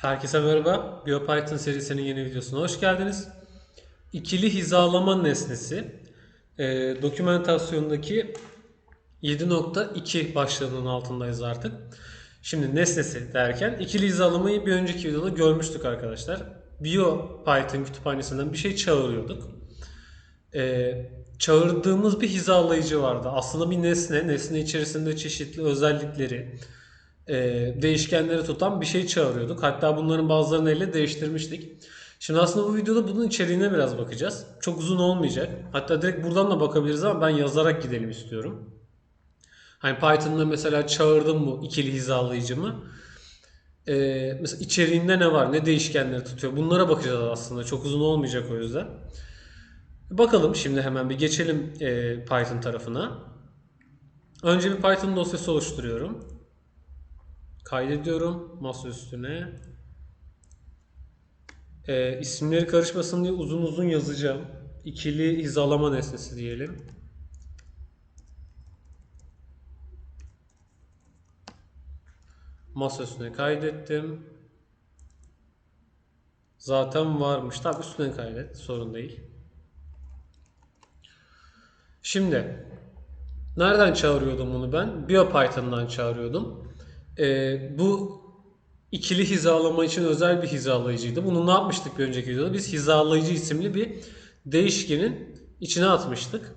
Herkese merhaba. BioPython serisinin yeni videosuna hoş geldiniz. İkili hizalama nesnesi e, dokümantasyondaki 7.2 başlığının altındayız artık. Şimdi nesnesi derken ikili hizalamayı bir önceki videoda görmüştük arkadaşlar. BioPython kütüphanesinden bir şey çağırıyorduk. E, çağırdığımız bir hizalayıcı vardı. Aslında bir nesne, nesne içerisinde çeşitli özellikleri, e, değişkenleri tutan bir şey çağırıyorduk. Hatta bunların bazılarını elle değiştirmiştik. Şimdi aslında bu videoda bunun içeriğine biraz bakacağız. Çok uzun olmayacak. Hatta direkt buradan da bakabiliriz ama ben yazarak gidelim istiyorum. Hani Python'da mesela çağırdım bu ikili hizalayıcımı. Ee, mesela içeriğinde ne var, ne değişkenleri tutuyor. Bunlara bakacağız aslında. Çok uzun olmayacak o yüzden. Bakalım şimdi hemen bir geçelim e, Python tarafına. Önce bir Python dosyası oluşturuyorum. Kaydediyorum masa üstüne. Ee, isimleri karışmasın diye uzun uzun yazacağım. İkili hizalama nesnesi diyelim. Masa üstüne kaydettim. Zaten varmış. Tabi üstüne kaydet. Sorun değil. Şimdi nereden çağırıyordum bunu ben? BioPython'dan çağırıyordum. Ee, bu ikili hizalama için özel bir hizalayıcıydı. Bunu ne yapmıştık bir önceki videoda? Biz hizalayıcı isimli bir değişkenin içine atmıştık.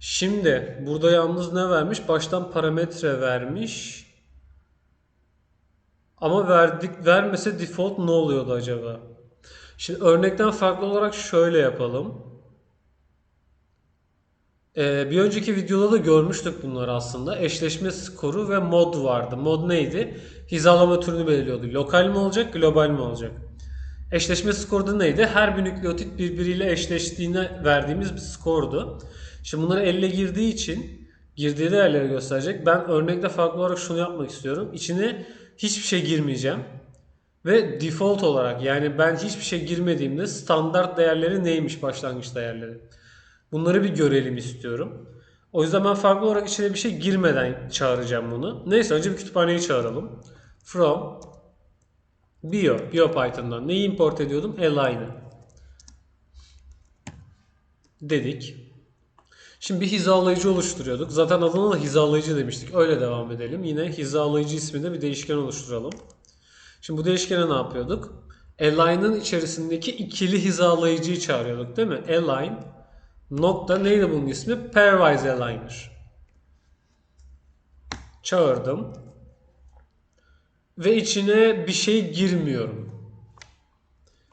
Şimdi burada yalnız ne vermiş? Baştan parametre vermiş. Ama verdik vermese default ne oluyordu acaba? Şimdi örnekten farklı olarak şöyle yapalım. Ee, bir önceki videoda da görmüştük bunları aslında. Eşleşme skoru ve mod vardı. Mod neydi? Hizalama türünü belirliyordu. Lokal mi olacak, global mi olacak? Eşleşme skoru da neydi? Her bir nükleotit birbiriyle eşleştiğine verdiğimiz bir skordu. Şimdi bunları elle girdiği için girdiği değerleri gösterecek. Ben örnekte farklı olarak şunu yapmak istiyorum. İçine hiçbir şey girmeyeceğim. Ve default olarak yani ben hiçbir şey girmediğimde standart değerleri neymiş başlangıç değerleri. Bunları bir görelim istiyorum. O yüzden ben farklı olarak içine bir şey girmeden çağıracağım bunu. Neyse önce bir kütüphaneyi çağıralım. From Bio, BioPython'dan neyi import ediyordum? Align'ı. Dedik. Şimdi bir hizalayıcı oluşturuyorduk. Zaten adına da hizalayıcı demiştik. Öyle devam edelim. Yine hizalayıcı isminde bir değişken oluşturalım. Şimdi bu değişkene ne yapıyorduk? Align'ın içerisindeki ikili hizalayıcıyı çağırıyorduk değil mi? Align nokta neydi bunun ismi? Pairwise Aligner. Çağırdım. Ve içine bir şey girmiyorum.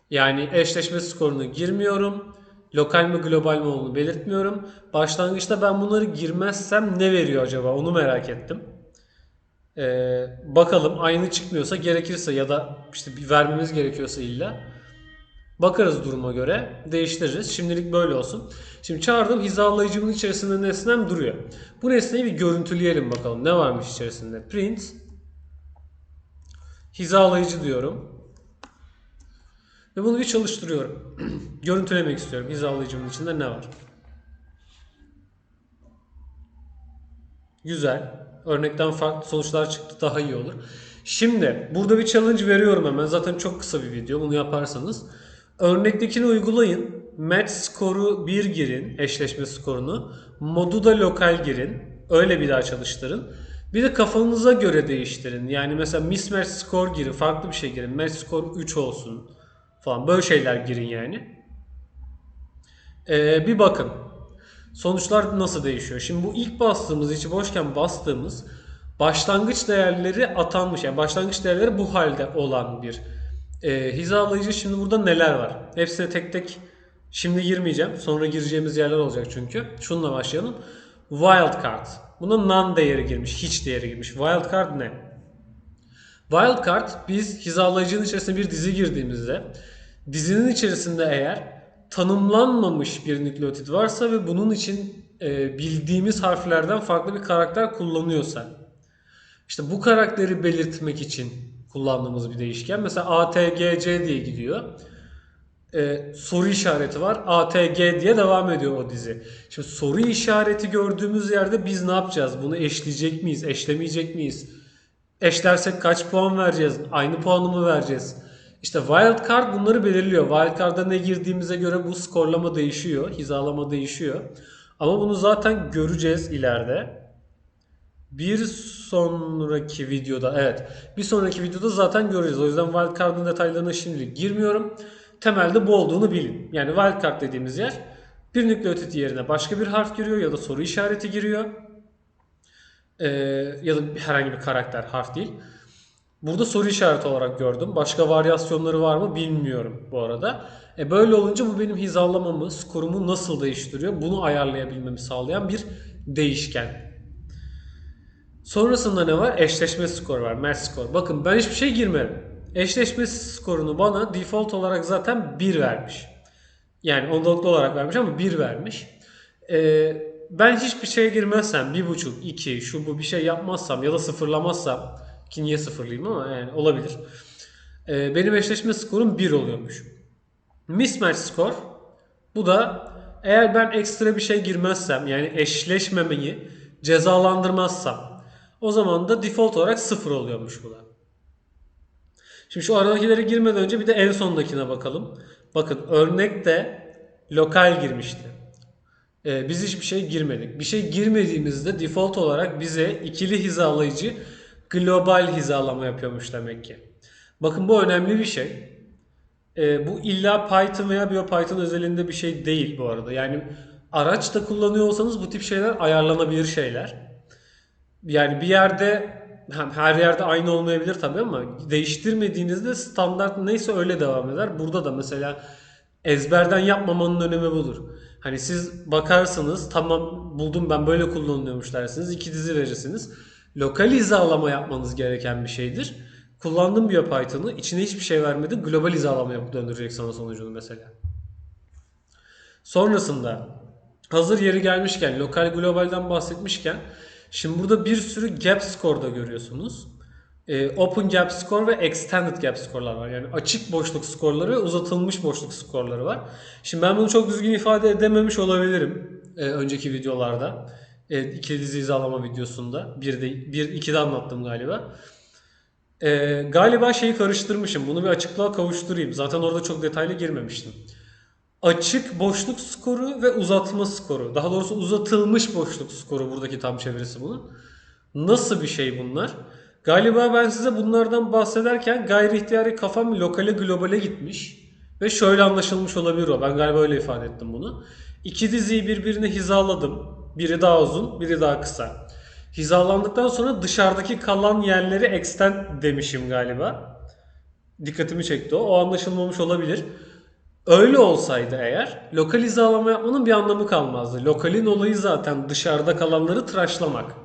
Yani eşleşme skorunu girmiyorum. Lokal mi global mi olduğunu belirtmiyorum. Başlangıçta ben bunları girmezsem ne veriyor acaba onu merak ettim. Ee, bakalım aynı çıkmıyorsa gerekirse ya da işte bir vermemiz gerekiyorsa illa bakarız duruma göre değiştiririz. Şimdilik böyle olsun. Şimdi çağırdım hizalayıcımın içerisinde nesnem duruyor. Bu nesneyi bir görüntüleyelim bakalım ne varmış içerisinde. Print hizalayıcı diyorum. Ve bunu bir çalıştırıyorum. Görüntülemek istiyorum hizalayıcımın içinde ne var. Güzel. Örnekten farklı sonuçlar çıktı daha iyi olur. Şimdi burada bir challenge veriyorum hemen. Zaten çok kısa bir video. Bunu yaparsanız. Örnektekini uygulayın. Match skoru 1 girin. Eşleşme skorunu. Modu da lokal girin. Öyle bir daha çalıştırın. Bir de kafanıza göre değiştirin. Yani mesela mismatch skor girin. Farklı bir şey girin. Match skor 3 olsun. Falan. Böyle şeyler girin yani. Ee, bir bakın. Sonuçlar nasıl değişiyor? Şimdi bu ilk bastığımız içi boşken bastığımız başlangıç değerleri atanmış. Yani başlangıç değerleri bu halde olan bir e, hizalayıcı. Şimdi burada neler var? Hepsine tek tek şimdi girmeyeceğim. Sonra gireceğimiz yerler olacak çünkü. Şununla başlayalım. Wildcard. Buna none değeri girmiş. Hiç değeri girmiş. Wildcard ne? Wildcard biz hizalayıcının içerisine bir dizi girdiğimizde dizinin içerisinde eğer tanımlanmamış bir nükleotit varsa ve bunun için e, bildiğimiz harflerden farklı bir karakter kullanıyorsa işte bu karakteri belirtmek için kullandığımız bir değişken. Mesela ATGC diye gidiyor. E, soru işareti var. ATG diye devam ediyor o dizi. Şimdi soru işareti gördüğümüz yerde biz ne yapacağız? Bunu eşleyecek miyiz? Eşlemeyecek miyiz? Eşlersek kaç puan vereceğiz? Aynı puanı mı vereceğiz? İşte wild card bunları belirliyor. Wild card'a ne girdiğimize göre bu skorlama değişiyor, hizalama değişiyor. Ama bunu zaten göreceğiz ileride. Bir sonraki videoda evet bir sonraki videoda zaten göreceğiz. O yüzden wildcard'ın detaylarına şimdilik girmiyorum. Temelde bu olduğunu bilin. Yani wildcard dediğimiz yer bir nükleotit yerine başka bir harf giriyor ya da soru işareti giriyor. Ee, ya da herhangi bir karakter harf değil. Burada soru işareti olarak gördüm. Başka varyasyonları var mı bilmiyorum bu arada. E böyle olunca bu benim hizalamamı, skorumu nasıl değiştiriyor? Bunu ayarlayabilmemi sağlayan bir değişken. Sonrasında ne var? Eşleşme skor var. Match skor. Bakın ben hiçbir şey girmedim. Eşleşme skorunu bana default olarak zaten 1 vermiş. Yani ondalıklı olarak vermiş ama 1 vermiş. Ee, ben hiçbir şeye girmezsem 1.5, 2, şu bu bir şey yapmazsam ya da sıfırlamazsam ki niye sıfırlayayım ama yani olabilir. Ee, benim eşleşme skorum 1 oluyormuş. Mismatch skor bu da eğer ben ekstra bir şey girmezsem yani eşleşmemeyi cezalandırmazsam o zaman da default olarak 0 oluyormuş bu da. Şimdi şu aradakilere girmeden önce bir de en sondakine bakalım. Bakın örnekte lokal girmişti. Ee, biz hiçbir şey girmedik. Bir şey girmediğimizde default olarak bize ikili hizalayıcı global hizalama yapıyormuş demek ki. Bakın bu önemli bir şey. Ee, bu illa Python veya BioPython özelinde bir şey değil bu arada. Yani araçta kullanıyor olsanız bu tip şeyler ayarlanabilir şeyler. Yani bir yerde her yerde aynı olmayabilir tabii ama değiştirmediğinizde standart neyse öyle devam eder. Burada da mesela ezberden yapmamanın önemi budur. Hani siz bakarsınız tamam buldum ben böyle kullanılıyormuş dersiniz. iki dizi verirsiniz. Lokal hizalama yapmanız gereken bir şeydir. Kullandım BioPython'ı içine hiçbir şey vermedi. Global hizalama yapıp döndürecek sana sonucunu mesela. Sonrasında hazır yeri gelmişken lokal globalden bahsetmişken şimdi burada bir sürü gap score da görüyorsunuz. Ee, open gap score ve extended gap score'lar var. Yani açık boşluk skorları ve uzatılmış boşluk skorları var. Şimdi ben bunu çok düzgün ifade edememiş olabilirim e, önceki videolarda. E, ikili dizi hizalama videosunda. Bir de bir iki de anlattım galiba. E, galiba şeyi karıştırmışım. Bunu bir açıklığa kavuşturayım. Zaten orada çok detaylı girmemiştim. Açık boşluk skoru ve uzatma skoru. Daha doğrusu uzatılmış boşluk skoru buradaki tam çevirisi bunun. Nasıl bir şey bunlar? Galiba ben size bunlardan bahsederken gayri ihtiyari kafam lokale globale gitmiş. Ve şöyle anlaşılmış olabilir o. Ben galiba öyle ifade ettim bunu. İki diziyi birbirine hizaladım. Biri daha uzun, biri daha kısa. Hizalandıktan sonra dışarıdaki kalan yerleri extend demişim galiba. Dikkatimi çekti o. O anlaşılmamış olabilir. Öyle olsaydı eğer lokal hizalama yapmanın bir anlamı kalmazdı. Lokalin olayı zaten dışarıda kalanları tıraşlamak.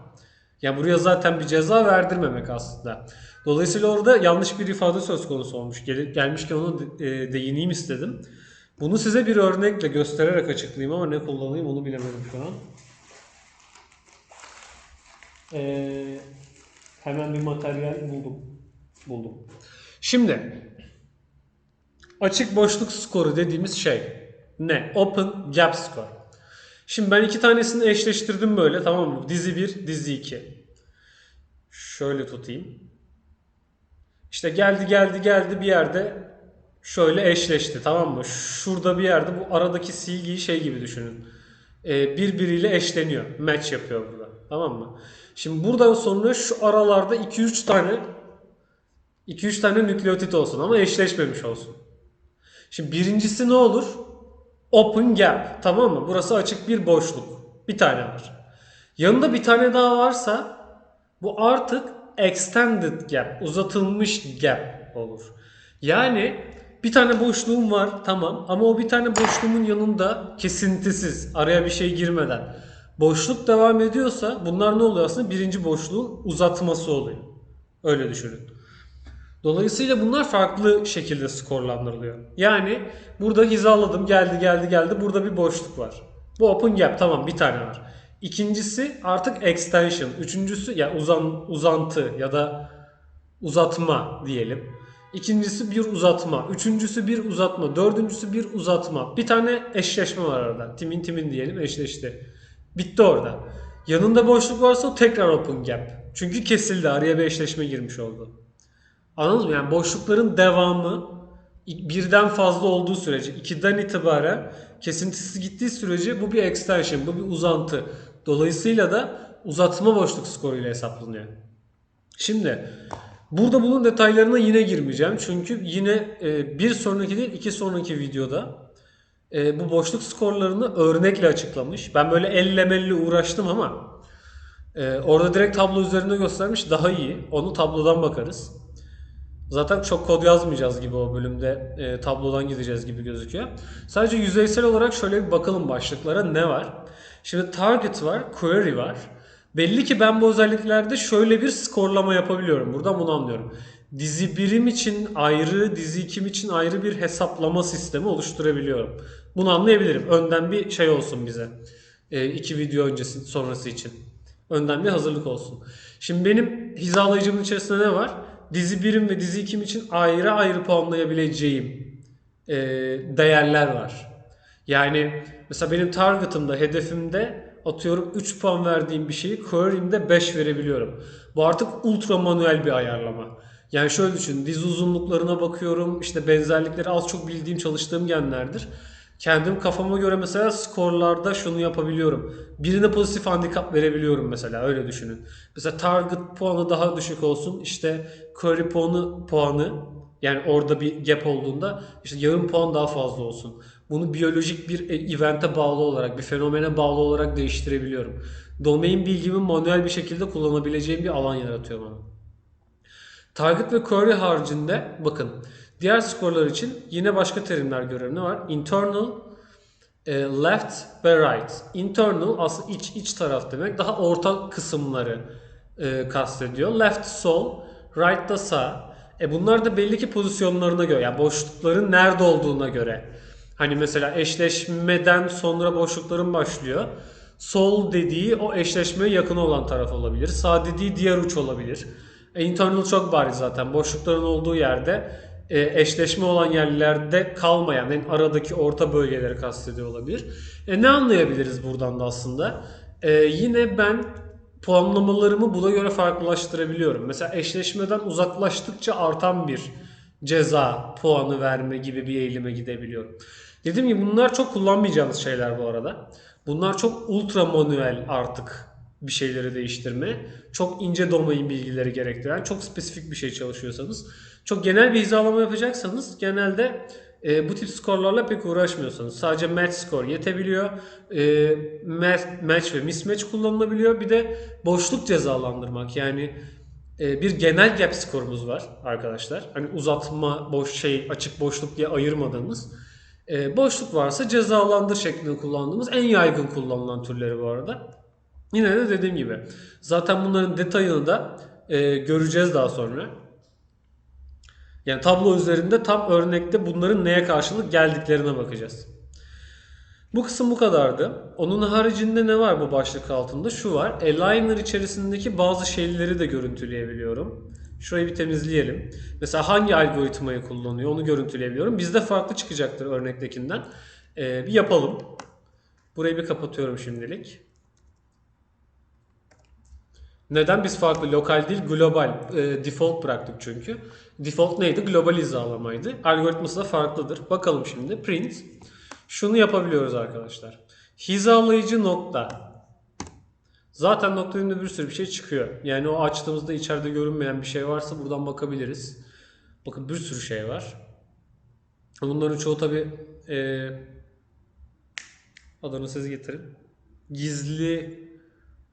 Ya buraya zaten bir ceza verdirmemek aslında. Dolayısıyla orada yanlış bir ifade söz konusu olmuş. Gel, gelmişken onu de, e, değineyim istedim. Bunu size bir örnekle göstererek açıklayayım ama ne kullanayım onu bilemedim şu an. Ee, hemen bir materyal buldum. Buldum. Şimdi açık boşluk skoru dediğimiz şey ne? Open gap score. Şimdi ben iki tanesini eşleştirdim böyle tamam mı? Dizi 1, dizi 2. Şöyle tutayım. İşte geldi geldi geldi bir yerde şöyle eşleşti tamam mı? Şurada bir yerde bu aradaki silgiyi şey gibi düşünün. Ee, birbiriyle eşleniyor. Match yapıyor burada. Tamam mı? Şimdi buradan sonra şu aralarda 2-3 tane 2-3 tane nükleotit olsun ama eşleşmemiş olsun. Şimdi birincisi ne olur? Open gap. Tamam mı? Burası açık bir boşluk. Bir tane var. Yanında bir tane daha varsa bu artık extended gap. Uzatılmış gap olur. Yani bir tane boşluğum var tamam ama o bir tane boşluğumun yanında kesintisiz araya bir şey girmeden boşluk devam ediyorsa bunlar ne oluyor aslında? Birinci boşluğun uzatması oluyor. Öyle düşünün. Dolayısıyla bunlar farklı şekilde skorlandırılıyor. Yani burada hizaladım geldi geldi geldi burada bir boşluk var. Bu open gap tamam bir tane var. İkincisi artık extension. Üçüncüsü ya uzan uzantı ya da uzatma diyelim. İkincisi bir uzatma. Üçüncüsü bir uzatma. Dördüncüsü bir uzatma. Bir tane eşleşme var arada. Timin timin diyelim eşleşti. Bitti orada. Yanında boşluk varsa tekrar open gap. Çünkü kesildi. Araya bir eşleşme girmiş oldu. Anladınız mı? Yani boşlukların devamı birden fazla olduğu sürece, 2'den itibaren kesintisi gittiği sürece bu bir extension, bu bir uzantı. Dolayısıyla da uzatma boşluk skoruyla hesaplanıyor. Şimdi burada bunun detaylarına yine girmeyeceğim. Çünkü yine e, bir sonraki değil iki sonraki videoda e, bu boşluk skorlarını örnekle açıklamış. Ben böyle elle melle uğraştım ama e, orada direkt tablo üzerinde göstermiş daha iyi. Onu tablodan bakarız. Zaten çok kod yazmayacağız gibi o bölümde e, tablodan gideceğiz gibi gözüküyor. Sadece yüzeysel olarak şöyle bir bakalım başlıklara ne var. Şimdi target var, query var. Belli ki ben bu özelliklerde şöyle bir skorlama yapabiliyorum. Buradan bunu anlıyorum. Dizi birim için ayrı, dizi ikim için ayrı bir hesaplama sistemi oluşturabiliyorum. Bunu anlayabilirim. Önden bir şey olsun bize. E, iki video öncesi sonrası için. Önden bir hazırlık olsun. Şimdi benim hizalayıcımın içerisinde ne var? Dizi birim ve dizi ikim için ayrı ayrı puanlayabileceğim e, değerler var. Yani mesela benim target'ımda, hedefimde atıyorum 3 puan verdiğim bir şeyi query'imde 5 verebiliyorum. Bu artık ultra manuel bir ayarlama. Yani şöyle düşün, dizi uzunluklarına bakıyorum, işte benzerlikleri az çok bildiğim, çalıştığım genlerdir. Kendim kafama göre mesela skorlarda şunu yapabiliyorum. Birine pozitif handikap verebiliyorum mesela öyle düşünün. Mesela target puanı daha düşük olsun. işte query puanı puanı yani orada bir gap olduğunda işte yarım puan daha fazla olsun. Bunu biyolojik bir e, evente bağlı olarak, bir fenomene bağlı olarak değiştirebiliyorum. Domain bilgimi manuel bir şekilde kullanabileceğim bir alan yaratıyor bana. Target ve query haricinde bakın diğer skorlar için yine başka terimler görevli var. Internal, e, left ve right. Internal aslında iç iç taraf demek. Daha orta kısımları e, kastediyor. Left sol, right da sağ. E bunlar da belli ki pozisyonlarına göre yani boşlukların nerede olduğuna göre. Hani mesela eşleşmeden sonra boşlukların başlıyor. Sol dediği o eşleşmeye yakın olan taraf olabilir. Sağ dediği diğer uç olabilir. E, internal çok bariz zaten. Boşlukların olduğu yerde e, eşleşme olan yerlerde kalmayan en aradaki orta bölgeleri kastediyor olabilir. E, ne anlayabiliriz buradan da aslında? E, yine ben puanlamalarımı buna göre farklılaştırabiliyorum. Mesela eşleşmeden uzaklaştıkça artan bir ceza puanı verme gibi bir eğilime gidebiliyorum. Dediğim gibi bunlar çok kullanmayacağınız şeyler bu arada. Bunlar çok ultra manuel artık bir şeyleri değiştirme. Çok ince domain bilgileri gerektiren, çok spesifik bir şey çalışıyorsanız. Çok genel bir hizalama yapacaksanız genelde e, bu tip skorlarla pek uğraşmıyorsanız sadece match score yetebiliyor. E, match ve mismatch kullanılabiliyor. Bir de boşluk cezalandırmak yani e, bir genel gap skorumuz var arkadaşlar. Hani uzatma, boş şey, açık boşluk diye ayırmadığımız. E, boşluk varsa cezalandır şeklinde kullandığımız en yaygın kullanılan türleri bu arada. Yine de dediğim gibi zaten bunların detayını da e, göreceğiz daha sonra. Yani tablo üzerinde tam örnekte bunların neye karşılık geldiklerine bakacağız. Bu kısım bu kadardı. Onun haricinde ne var bu başlık altında? Şu var. Aligner içerisindeki bazı şeyleri de görüntüleyebiliyorum. Şurayı bir temizleyelim. Mesela hangi algoritmayı kullanıyor onu görüntüleyebiliyorum. Bizde farklı çıkacaktır örnektekinden. Ee, bir yapalım. Burayı bir kapatıyorum şimdilik. Neden biz farklı lokal değil global e, default bıraktık çünkü. Default neydi? Global hizalamaydı. Algoritması da farklıdır. Bakalım şimdi print. Şunu yapabiliyoruz arkadaşlar. Hizalayıcı nokta. Zaten nokta bir sürü bir şey çıkıyor. Yani o açtığımızda içeride görünmeyen bir şey varsa buradan bakabiliriz. Bakın bir sürü şey var. Bunların çoğu tabi e, adını siz getirin. Gizli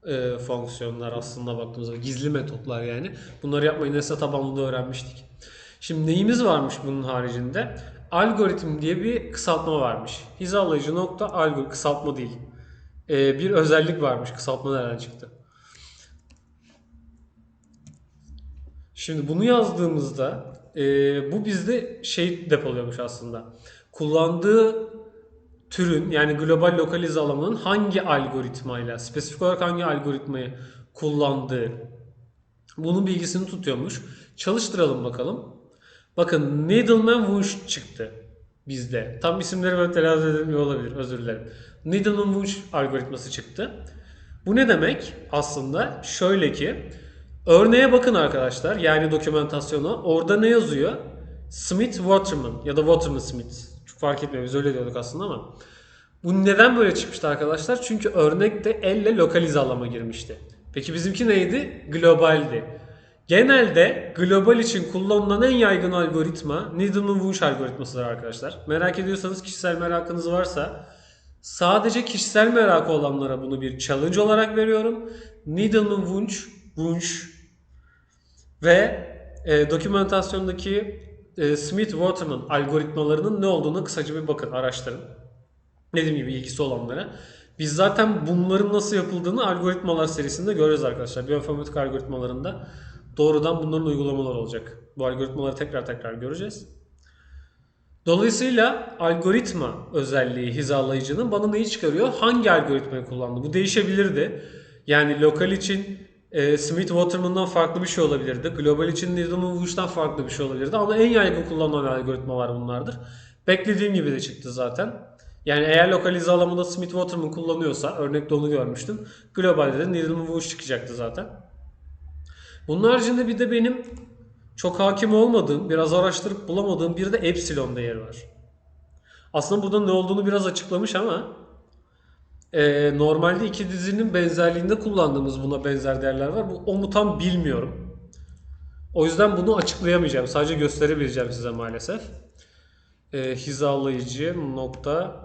e, fonksiyonlar aslında baktığımızda gizli metotlar yani. Bunları yapmayı nesne tabanlı öğrenmiştik. Şimdi neyimiz varmış bunun haricinde? Algoritm diye bir kısaltma varmış. Hizalayıcı nokta algoritm kısaltma değil. E, bir özellik varmış. Kısaltma nereden çıktı? Şimdi bunu yazdığımızda e, bu bizde şey depoluyormuş aslında. Kullandığı türün yani global lokalize alanının hangi algoritmayla, spesifik olarak hangi algoritmayı kullandığı bunun bilgisini tutuyormuş. Çalıştıralım bakalım. Bakın Needleman Wunsch çıktı bizde. Tam isimleri böyle telaffuz edilmiyor olabilir. Özür dilerim. Needleman Wunsch algoritması çıktı. Bu ne demek? Aslında şöyle ki Örneğe bakın arkadaşlar. Yani dokümantasyona. Orada ne yazıyor? Smith Waterman ya da Waterman Smith. Fark etmiyor. Biz öyle diyorduk aslında ama. Bu neden böyle çıkmıştı arkadaşlar? Çünkü örnekte elle lokal hizalama girmişti. Peki bizimki neydi? Globaldi. Genelde global için kullanılan en yaygın algoritma Needleman-Wunsch algoritmasıdır arkadaşlar. Merak ediyorsanız kişisel merakınız varsa sadece kişisel merakı olanlara bunu bir challenge olarak veriyorum. Needleman-Wunsch Wunsch ve e, dokümantasyondaki e, Smith-Waterman algoritmalarının ne olduğunu kısaca bir bakın, araştırın. Dediğim gibi ilgisi olanlara. Biz zaten bunların nasıl yapıldığını algoritmalar serisinde göreceğiz arkadaşlar. Biyoinformatik algoritmalarında doğrudan bunların uygulamaları olacak. Bu algoritmaları tekrar tekrar göreceğiz. Dolayısıyla algoritma özelliği hizalayıcının bana neyi çıkarıyor? Hangi algoritmayı kullandı? Bu değişebilirdi. Yani lokal için e, Smith Waterman'dan farklı bir şey olabilirdi. Global için Needleman-Wunsch'tan farklı bir şey olabilirdi. Ama en yaygın kullanılan algoritmalar bunlardır. Beklediğim gibi de çıktı zaten. Yani eğer lokal hizalamada Smith Waterman kullanıyorsa, örnekte onu görmüştüm. Globalde de Needleman-Wunsch çıkacaktı zaten. Bunun haricinde bir de benim çok hakim olmadığım, biraz araştırıp bulamadığım bir de epsilon değeri var. Aslında burada ne olduğunu biraz açıklamış ama e, normalde iki dizinin benzerliğinde kullandığımız buna benzer değerler var. Bu o tam bilmiyorum. O yüzden bunu açıklayamayacağım. Sadece gösterebileceğim size maalesef. E, hizalayıcı nokta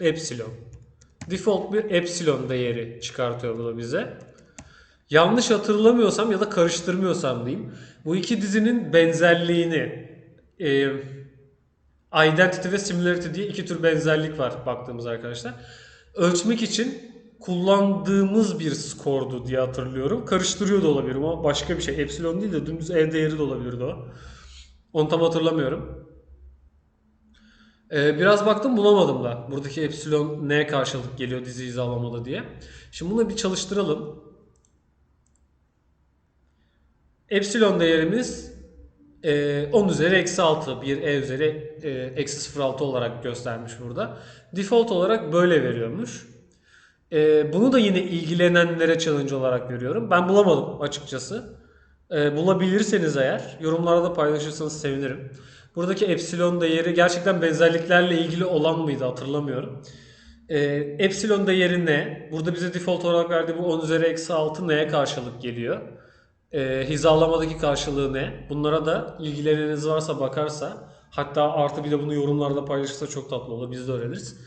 epsilon. Default bir epsilon değeri çıkartıyor bu da bize. Yanlış hatırlamıyorsam ya da karıştırmıyorsam diyeyim. Bu iki dizinin benzerliğini e, identity ve similarity diye iki tür benzerlik var baktığımız arkadaşlar. Ölçmek için kullandığımız bir skordu diye hatırlıyorum. Karıştırıyor da olabilirim ama başka bir şey. Epsilon değil de dümdüz E değeri de olabilirdi o. Onu tam hatırlamıyorum. Ee, biraz baktım bulamadım da. Buradaki epsilon neye karşılık geliyor dizi hizalamada diye. Şimdi bunu bir çalıştıralım. Epsilon değerimiz e, 10 üzeri eksi 6 bir e üzeri e, eksi 0.6 olarak göstermiş burada. Default olarak böyle veriyormuş. E, bunu da yine ilgilenenlere challenge olarak veriyorum. Ben bulamadım açıkçası. E, bulabilirseniz eğer yorumlarda paylaşırsanız sevinirim. Buradaki epsilon değeri gerçekten benzerliklerle ilgili olan mıydı hatırlamıyorum. E, epsilon değeri ne? Burada bize default olarak verdiği bu 10 üzeri eksi 6 neye karşılık geliyor? E, hizalamadaki karşılığı ne? Bunlara da ilgileneniz varsa bakarsa hatta artı bir de bunu yorumlarda paylaşırsa çok tatlı olur. Biz de öğreniriz.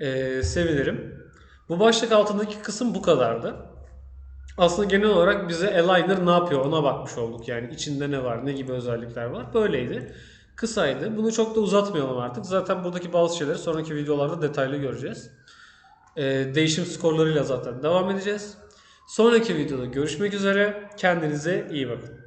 E, sevinirim. Bu başlık altındaki kısım bu kadardı. Aslında genel olarak bize aligner ne yapıyor ona bakmış olduk. Yani içinde ne var, ne gibi özellikler var. Böyleydi. Kısaydı. Bunu çok da uzatmayalım artık. Zaten buradaki bazı şeyleri sonraki videolarda detaylı göreceğiz. Ee, değişim skorlarıyla zaten devam edeceğiz. Sonraki videoda görüşmek üzere. Kendinize iyi bakın.